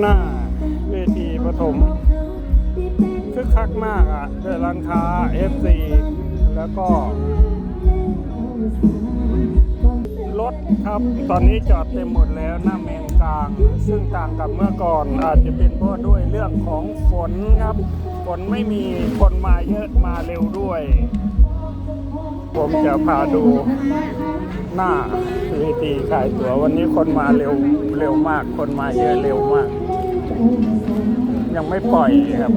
หน้าเวทีปฐมคึกคักมากอะด้วยร้านค้า FC แล้วก็ รถครับตอนนี้จอดเต็มหมดแล้วหน้าเมนกลาง ซึ่งต่างกับเมื่อก่อนอาจจะเป็นเพราะด้วยเรื่องของฝนครับ ฝนไม่มีคนมาเยอะมาเร็วด้วย ผมจะพาดูหน้าเวทีขายตั๋ววันนี้คนมาเร็วเร็วมาก คนมาเยอะเร็วมาก ยังไม่ปล่อยครับ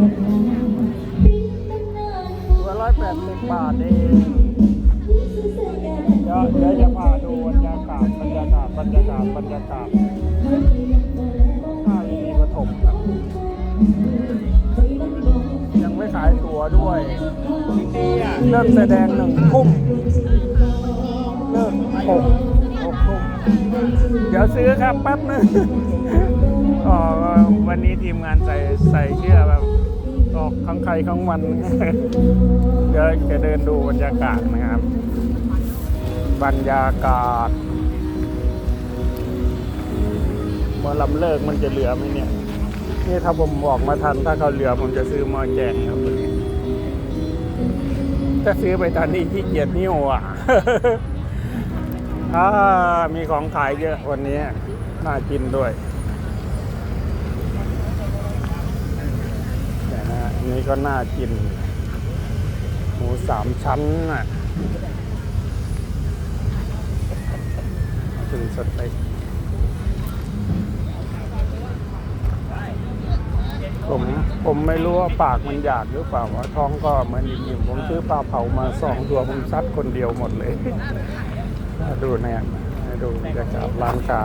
ตัวร้อยแปดสิบบาทเองเดี๋ยวเดี๋ยวจะพาดูบรรยากาศบรรยากาศบรรยากาศบรรยากาศหน้าวิธีปฐมครับ ยังไม่ขายตั๋วด้วยเริ่มแสดงหนึ่งทุ่มเลิกหกหกทุ่มเดี๋ยวซื้อครับแป๊บนึง อ๋อวันนี้ทีมงานใส่ใส่เสื้อแบบออกข้างใครข้างมัน เดี๋ยวจะเดินดูบรรยากาศนะครับ บรรยากาศ เมื่อลำเลิกมันจะเหลือไหมเนี่ย นี่ถ้าผมออกมาทันถ้าเขาเหลือผมจะซื้อมาแจกครับถ้าซื้อไปตอนนี้ขี้เกียจนิ้วอะอ่ามีของขายเยอะวันนี้น่ากินด้วยแต่ อันนี้ก็น่ากิน หมูสามชั้นน่ะถึงสเต็กผมผมไม่รู้ว่าปากมันอยากหรือเปล่าว่าท้องก็เหมือนอิ่มๆผมซื้อปลาเผามาสองตัวผมซัดคนเดียวหมดเลยมาดูเนี่ยมาดูบรรยากาศร้านค้า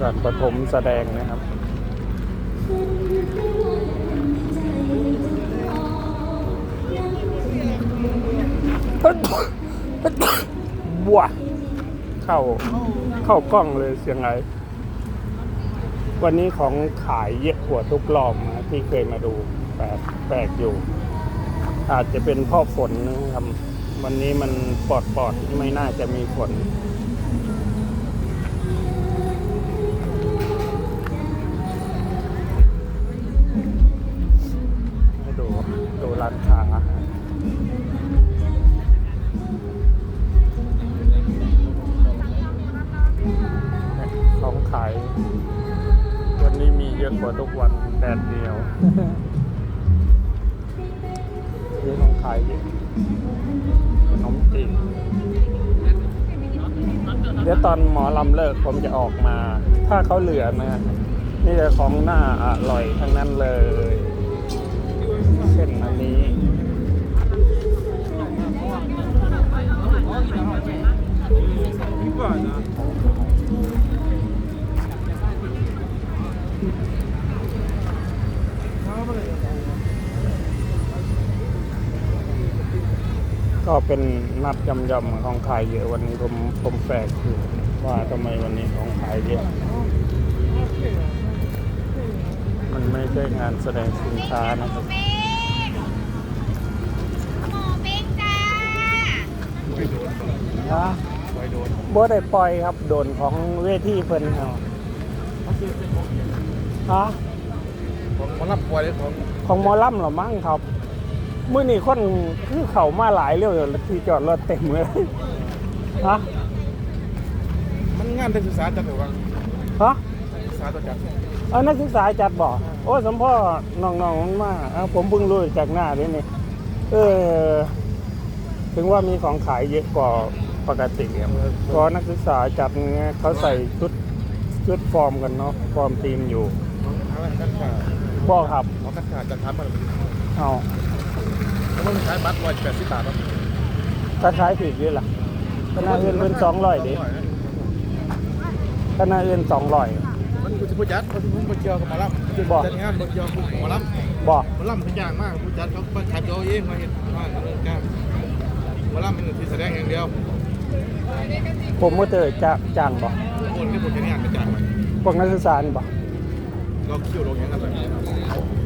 ก่อนปฐมแสดงนะครับ บัวเข้าเข้ากล้องเลยเสียงไรวันนี้ของขายเยอะกว่าทุกรอบนะที่เคยมาดูแปลกแปลกอยู่ อาจจะเป็นเพ่อฝนนะครับ วันนี้มันปอดปลอดๆไม่น่าจะมีฝน กว่าทุกวันแดดเดียวนี่ของขายเยอะขนมจีนเดี๋ยวตอนหมอลำเลิกผมจะออกมา ถ้าเขาเหลือนะนี่จะของหน้าอร่อยทั้งนั้นเลยเช่นอันนี้ก็ ก็เป็นนัดยำยำๆของขายเยอะวันนี้ผมผมแปลกอยู่ว่าทำไมวันนี้ของขายเยอะ มันไม่ใช่งานแสดงสินค้านะครับหมูปิ้งจ้าฮะบ่ได้ปล่อยครับ โดนของเวทีเพิ่นเอาฮะ มมารับปล่อยเลยผมของหมอลำเหรอมั้งครับมื้อนี้คนคือเขามาหลายเร็วที่จอดรถเต็มเลยฮะมันงานนักศึกษาจัดหรือว่าฮะศึกษาตัวจัดเอานักศึกษาจัดบอกโอ้สมพ่อน้องๆมันมาเอาผมเพิ่งรู้จากหน้าด้วยนี่เออถึงว่ามีของขายเยอะกว่าปกติครับเพราะนักศึกษาจัดไงเขาใส่ชุดชุดฟอร์มกันเนาะฟอร์มทีมอยู่ ทางราชการขาบอกครับหมอการขาจัดทำมาเอาแล้วมันขายบัตรร้อยแปดสิบบาทครับถ้าขายผิดด้วยล่ะคณะอื่นเป็นสองร้อยดิคณะอื่นสองร้อยมันคือผู้จัดเขาผู้ผู้เชี่ยวกับหมอลำจัดงานผู้เชี่ยวกับหมอลำบอกหมอลำเป็นอย่างมากผู้จัดเขาขายตัวเองมาเห็นมาเรื่องการหมอลำเป็นที่แสดงอย่างเดียวผมก็เจอจะจ้างบอกคนที่ผมจะงานเป็นจ่ายไปพวกนักศึกษานี่บอก เราคิวลงอย่างนั้นแบบนี้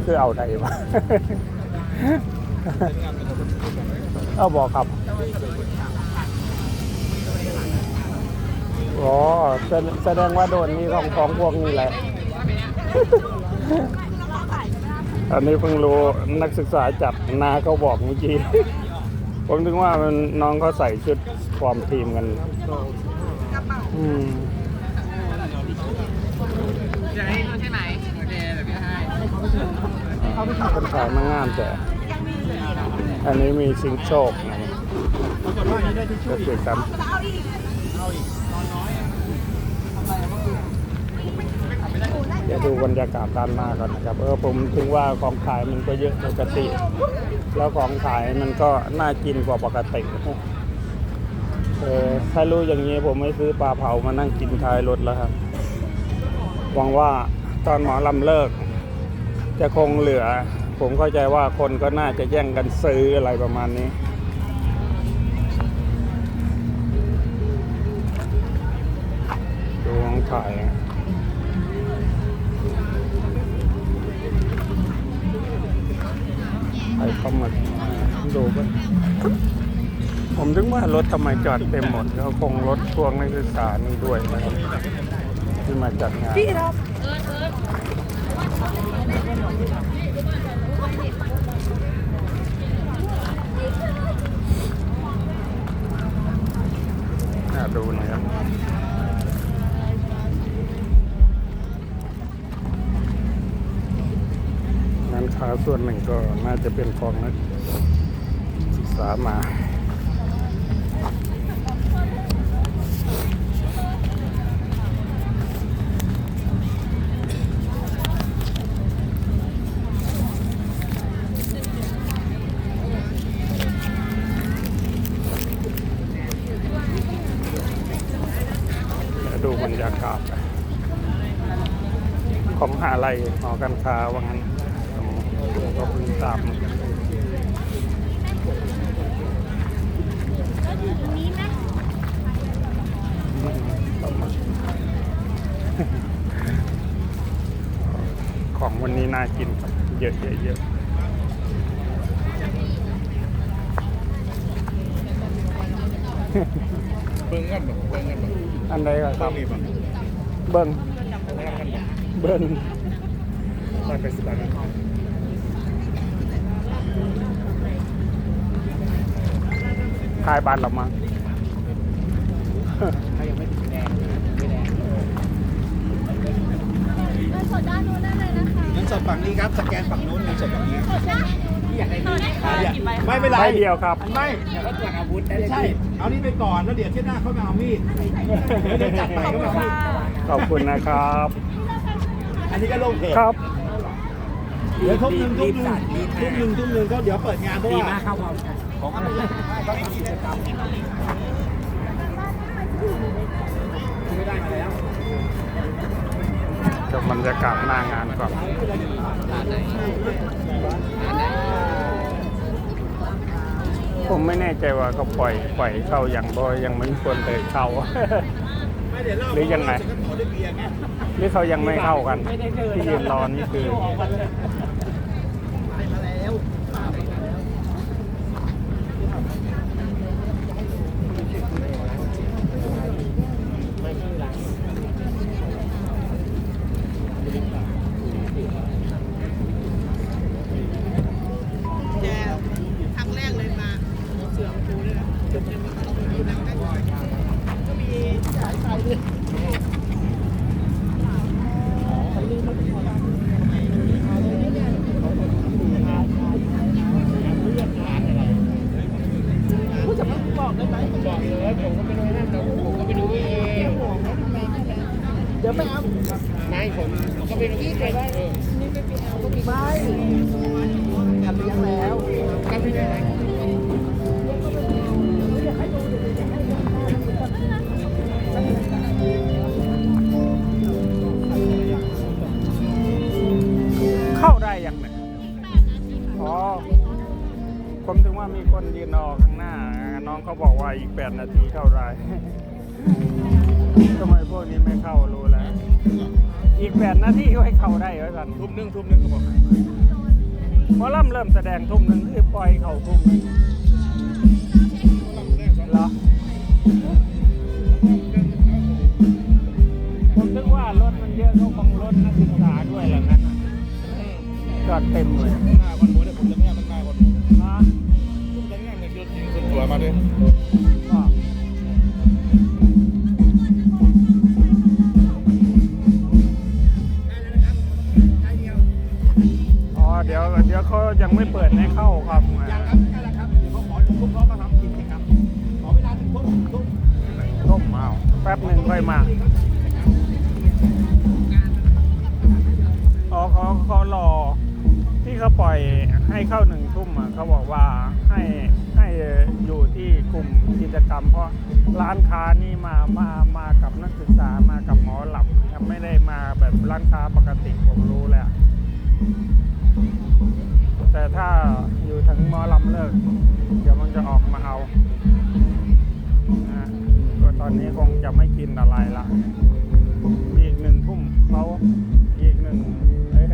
คือเอาใดวะเอาบอกครับอ๋อแสแสดงว่าโดนมีของของพวกนี้แหละ อันนี้เพิ่งรู้นักศึกษาจัดนาเขาบอกเมื่อกี้ ผมถึงว่ามันน้องเขาใส่ชุดฟอร์มทีมกันอืมจะให้ใช่ไหมโอเคเดี๋ยวพี่ให้ คนขายมางามแต่อันนี้มีชิงโชคนะก็คือกันเดี๋ยวดูบรรยากาศด้านหน้าก่อนนะครับ เออผมถึงว่าของขายมันก็เยอะปกติ แล้วของขายมันก็น่ากินกว่าปกติเออถ้ารู้อย่างนี้ผมไม่ซื้อปลาเผามานั่งกินท้ายรถแล้วครับหวังว่าตอนหมอลำเลิก จะคงเหลือ ผมเข้าใจว่าคนก็น่าจะแย่งกันซื้ออะไรประมาณนี้ ดูของถ่ายนะใครเข้ามาดูกันผมถึงว่ารถทำไมจอดเต็มหมดก็คงรถพวงนักศึกษานี่ด้วยนะครับที่มาจัดงาน น่าดูนะครับงานค้าส่วนหนึ่งก็น่าจะเป็นของนักศึกษามา ยากาศของหาอะไรหอการค้าว่างั้นผมก็เพิ่งตามเหมือนกันอืมปราณของวันนี้น่ากินครับ เยอะเยอะเยอะเบิ่งกันบ่เบิ่งกันบ่ อันใดก็คต้รัอบงมีบ่เบิ้งแลกกันบ่เบิ้งร้อยแปดสิบบาทนะขายบ้านเรามา ถ้ายังไม่ถึงแดงไม่แดง เงินสดด้านนู้นได้เลยนะคะ เงินส ดฝั่งนี้ครับสแกนฝั่งนู้นเงินสดฝั่งนี้อยากได้ต่อได้ค่ะกี่ใบคะไม่เป็นไรใบเดียวครับ ไม่อยากได้จากอาวุธได้เลยใช่ เอานี่ไปก่อนแล้วเดี๋ยวที่หน้าเขามาเอามีดเดี๋ยวจัดไปเขามาเอามีดขอบคุณนะครับ อันนี้ก็ลงเพจครับเดี๋ยวทุ่มหนึ่งทุ่มหนึ่งทุ่มหนึ่งทุ่มหนึ่งก็เดี๋ยวเปิดงานเพราะดีว่ามากเข้าพร้อมกันของอะไรต้องทำกิจกร รรยากาศหน้างานก่อนผมไม่แน่ใจว่าเขาปล่อยปล่อยเข้าอย่างบ่ยังไม่มีคนเลยเข้าไม่เดี๋ยวเล่าหรือยังไงฉันก็ขอได้เบียร์ไงนี่เขายังไม่เข้ากัน ที่ยืนรอนี่คือ ทีเข้าได้ทำไมพวกนี้ไม่เข้ารู้แล้ว อีกแปดนาทีก็ให้เข้าได้ไว้กันทุ่มหนึ่งทุ่มหนึ่งก็บอกหมอลำเริ่มแสดงทุ่มหนึ่งคือปล่อยเขาทุ่มหนึ่ง เดี๋ยวเดี๋ยวเขายังไม่เปิดให้เข้าครับยังครับใช่แล้วครับ เดี๋ยวเขาขอดูทุกเขามาทำกิจกรรมขอเวลาถึงทุ่มทุ่มร่มเอาแป๊บหนึ่งค่อยมาอ๋อเขาเขารอที่เขาปล่อยให้เข้าหนึ่งทุ่มเขาบอกว่าให้ให้อยู่ที่กลุ่มกิจกรรม เพราะร้านค้านี่มามามากับนักศึกษามากับหมอหลับครับไม่ได้มาแบบร้านค้าปกติผมรู้แล้ว แต่ถ้าอยู่ถึงมอลำเลิก เดี๋ยวมันจะออกมาเอานะก็ตอนนี้คงจะไม่กินอะไรละอีกหนึ่งทุ่มเขาอีกหนึ่งเอ้ย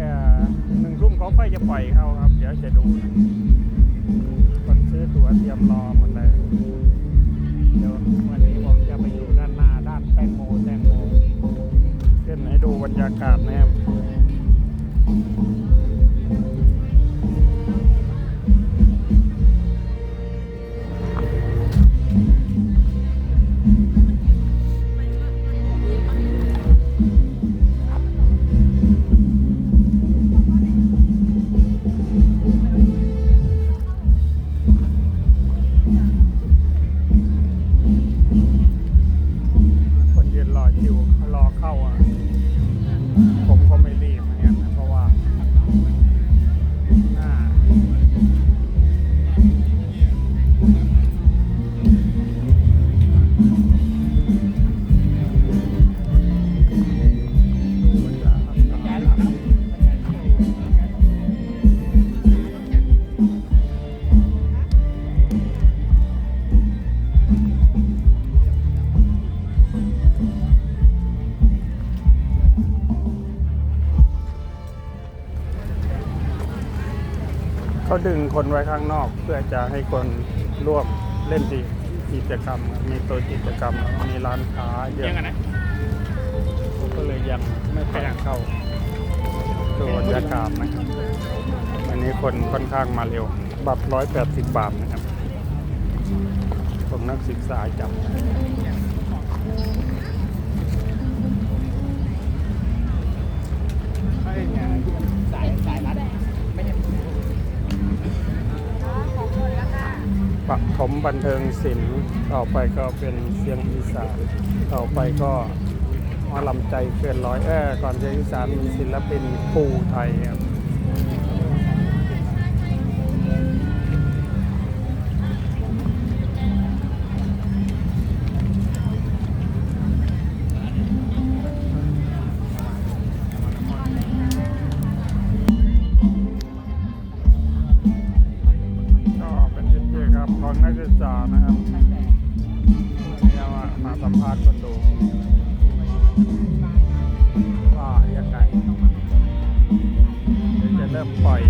หนึ่งทุ่มเขาไปจะปล่อยเขาครับ เดี๋ยวจะดูนะคนซื้อตั๋วเตรียมรอหมด ดึงคนไว้ข้างนอก เพื่อจะให้คนร่วมเล่นดีกิจกรรม มีตัวกิจกรรมแล้วมีร้านค้าเยอะยังไงนะก็เลยยังไม่แพงเข้าดูบรรยากาศนะครับอันนี้คนค่อนข้างมาเร็ว บัตรร้อยแปดสิบบาทนะครับ ผมนักศึกษาจับสายสาย ปฐมบันเทิงศิลป์ต่อไปก็เป็นเสียงอีสานต่อไปก็มอลำใจเกินร้อยเออก่อนเสียงอีสานมีศิลปินปูไทยครับ นักศึกษานะครับนี่เอามามาสัมภาษณ์คนดูว่ายังไงเดี๋ยวจะเริ่มปล่อย